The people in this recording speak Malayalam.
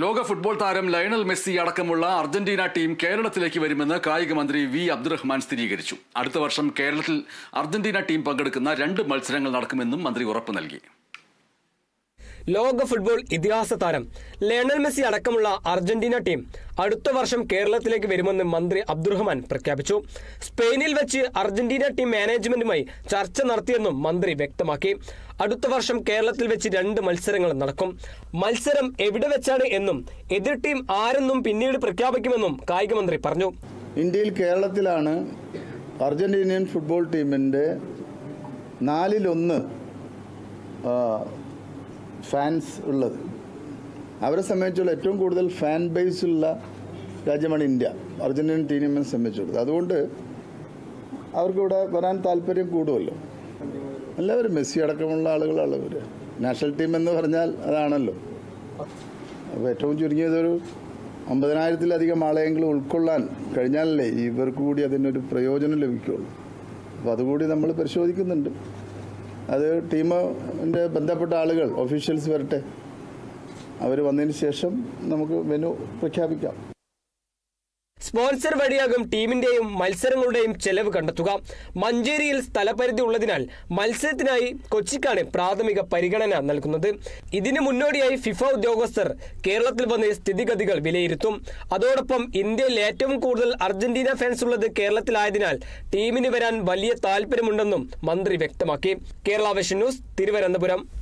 ലോക ഫുട്ബോൾ താരം ലയണൽ മെസ്സി അടക്കമുള്ള അർജന്റീന ടീം കേരളത്തിലേക്ക് വരുമെന്ന് കായിക മന്ത്രി വി അബ്ദുറഹ്മാൻ സ്ഥിരീകരിച്ചു. അടുത്ത വർഷം കേരളത്തിൽ അർജന്റീന ടീം പങ്കെടുക്കുന്ന രണ്ട് മത്സരങ്ങൾ നടക്കുമെന്നും മന്ത്രി ഉറപ്പു നൽകി. ലോക ഫുട്ബോൾ ഇതിഹാസ താരം ലയണൽ മെസ്സി അടക്കമുള്ള അർജന്റീന ടീം അടുത്ത വർഷം കേരളത്തിലേക്ക് വരുമെന്ന് മന്ത്രി അബ്ദുറഹ്മാൻ പ്രഖ്യാപിച്ചു. സ്പെയിനിൽ വെച്ച് അർജന്റീന ടീം മാനേജ്മെന്റുമായി ചർച്ച നടത്തിയെന്നും മന്ത്രി വ്യക്തമാക്കി. അടുത്ത വർഷം കേരളത്തിൽ വെച്ച് രണ്ട് മത്സരങ്ങൾ നടക്കും. മത്സരം എവിടെ വെച്ചാണ് എന്നും എതിർ ടീം ആരെന്നും പിന്നീട് പ്രഖ്യാപിക്കുമെന്നും കായിക മന്ത്രി പറഞ്ഞു. ഇന്ത്യയിൽ കേരളത്തിലാണ് അർജന്റീനിയൻ ഫുട്ബോൾ ടീമിന്റെ നാലിലൊന്ന് ഫാൻസ് ഉള്ളത്. അവരെ സംബന്ധിച്ചുള്ള ഏറ്റവും കൂടുതൽ ഫാൻ ബേസ് ഉള്ള രാജ്യമാണ് ഇന്ത്യ. അർജന്റീനൻ ടീമിനെ സംബന്ധിച്ചുള്ളത് അതുകൊണ്ട് അവർക്കിവിടെ വരാൻ താല്പര്യം കൂടുമല്ലോ. എല്ലാവരും മെസ്സി അടക്കമുള്ള ആളുകളാണ് ഇവർ നാഷണൽ ടീം എന്ന് പറഞ്ഞാൽ അതാണല്ലോ. അപ്പോൾ ഏറ്റവും ചുരുങ്ങിയതൊരു അമ്പതിനായിരത്തിലധികം ആളെയെങ്കിലും ഉൾക്കൊള്ളാൻ കഴിഞ്ഞാലല്ലേ ഇവർക്ക് കൂടി അതിനൊരു പ്രയോജനം ലഭിക്കുകയുള്ളൂ. അപ്പോൾ അതുകൂടി നമ്മൾ പരിശോധിക്കുന്നുണ്ട്. അത് ടീമിന്റെ ബന്ധപ്പെട്ട ആളുകൾ ഒഫീഷ്യൽസ് വരട്ടെ. അവർ വന്നതിന് ശേഷം നമുക്ക് മെനു പ്രഖ്യാപിക്കാം. സ്പോൺസർ വഴിയാകും ടീമിന്റെയും മത്സരങ്ങളുടെയും ചെലവ് കണ്ടെത്തുക. മഞ്ചേരിയിൽ സ്ഥലപരിധി ഉള്ളതിനാൽ മത്സരത്തിനായി കൊച്ചിക്കാണ് പ്രാഥമിക പരിഗണന നൽകുന്നത്. ഇതിന് മുന്നോടിയായി ഫിഫ ഉദ്യോഗസ്ഥർ കേരളത്തിൽ വന്ന് സ്ഥിതിഗതികൾ വിലയിരുത്തും. അതോടൊപ്പം ഇന്ത്യയിൽ ഏറ്റവും കൂടുതൽ അർജന്റീന ഫാൻസ് ഉള്ളത് കേരളത്തിലായതിനാൽ ടീമിന് വരാൻ വലിയ താല്പര്യമുണ്ടെന്നും മന്ത്രി വ്യക്തമാക്കി. Kerala vision news Thiruvananthapuram.